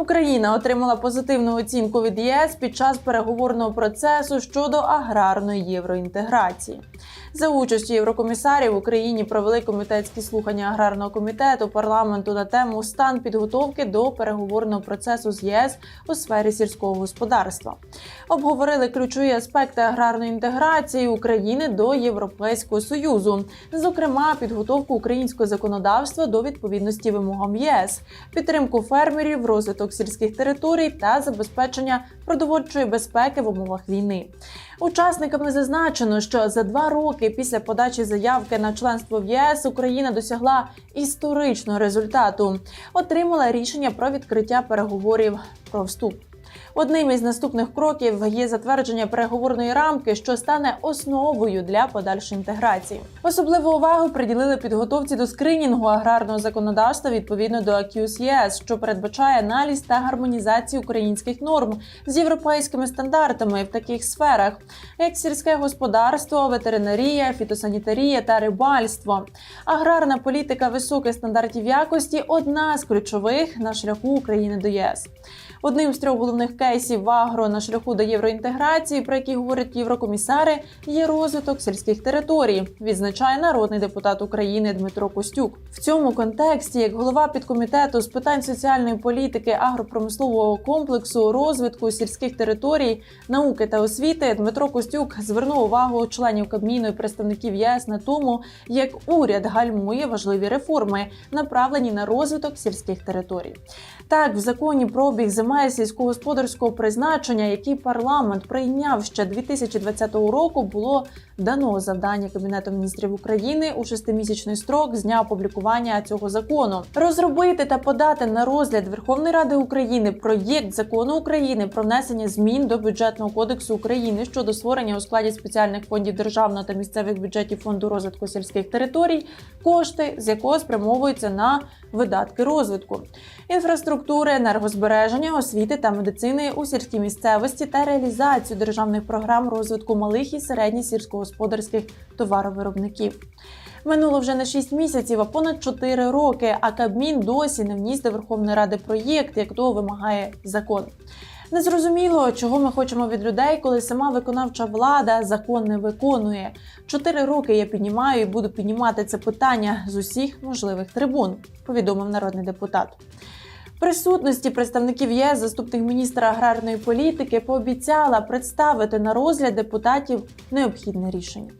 Україна отримала позитивну оцінку від ЄС під час переговорного процесу щодо аграрної євроінтеграції. За участю єврокомісарів в Україні провели комітетські слухання аграрного комітету парламенту на тему стан підготовки до переговорного процесу з ЄС у сфері сільського господарства. Обговорили ключові аспекти аграрної інтеграції України до Європейського союзу, зокрема підготовку українського законодавства до відповідності вимогам ЄС, підтримку фермерів, розвиток сільських територій та забезпечення продовольчої безпеки в умовах війни. Учасниками зазначено, що за два роки після подачі заявки на членство в ЄС Україна досягла історичного результату, отримала рішення про відкриття переговорів про вступ. Одним із наступних кроків є затвердження переговорної рамки, що стане основою для подальшої інтеграції. Особливу увагу приділили підготовці до скринінгу аграрного законодавства відповідно до АКЮС ЄС, що передбачає аналіз та гармонізацію українських норм з європейськими стандартами в таких сферах, як сільське господарство, ветеринарія, фітосанітарія та рибальство. Аграрна політика високих стандартів якості одна з ключових на шляху України до ЄС. Одним з трьох головних кейсів агро на шляху до євроінтеграції, про які говорять єврокомісари, є розвиток сільських територій, відзначає народний депутат України Дмитро Костюк. В цьому контексті, як голова підкомітету з питань соціальної політики, агропромислового комплексу, розвитку сільських територій, науки та освіти, Дмитро Костюк звернув увагу членів Кабміну і представників ЄС на тому, як уряд гальмує важливі реформи, направлені на розвиток сільських територій. Так, в законі про обіг земель сільськогосподарського призначення, який парламент прийняв ще 2020 року, було дано завдання Кабінету міністрів України у шестимісячний строк з дня опублікування цього закону. Розробити та подати на розгляд Верховної Ради України проєкт закону України про внесення змін до бюджетного кодексу України щодо створення у складі спеціальних фондів державного та місцевих бюджетів фонду розвитку сільських територій, кошти з якого спрямовуються на видатки розвитку. Інфраструктури, енергозбереження, освіти та медицини у сільській місцевості та реалізацію державних програм розвитку малих і середніх сільськогосподарських товаровиробників. Минуло вже не 6 місяців, а понад 4 роки. А Кабмін досі не вніс до Верховної Ради проєкт, як того вимагає закон. Незрозуміло, чого ми хочемо від людей, коли сама виконавча влада закон не виконує. Чотири роки я піднімаю і буду піднімати це питання з усіх можливих трибун, повідомив народний депутат. Присутності представників ЄС заступник міністра аграрної політики пообіцяла представити на розгляд депутатів необхідне рішення.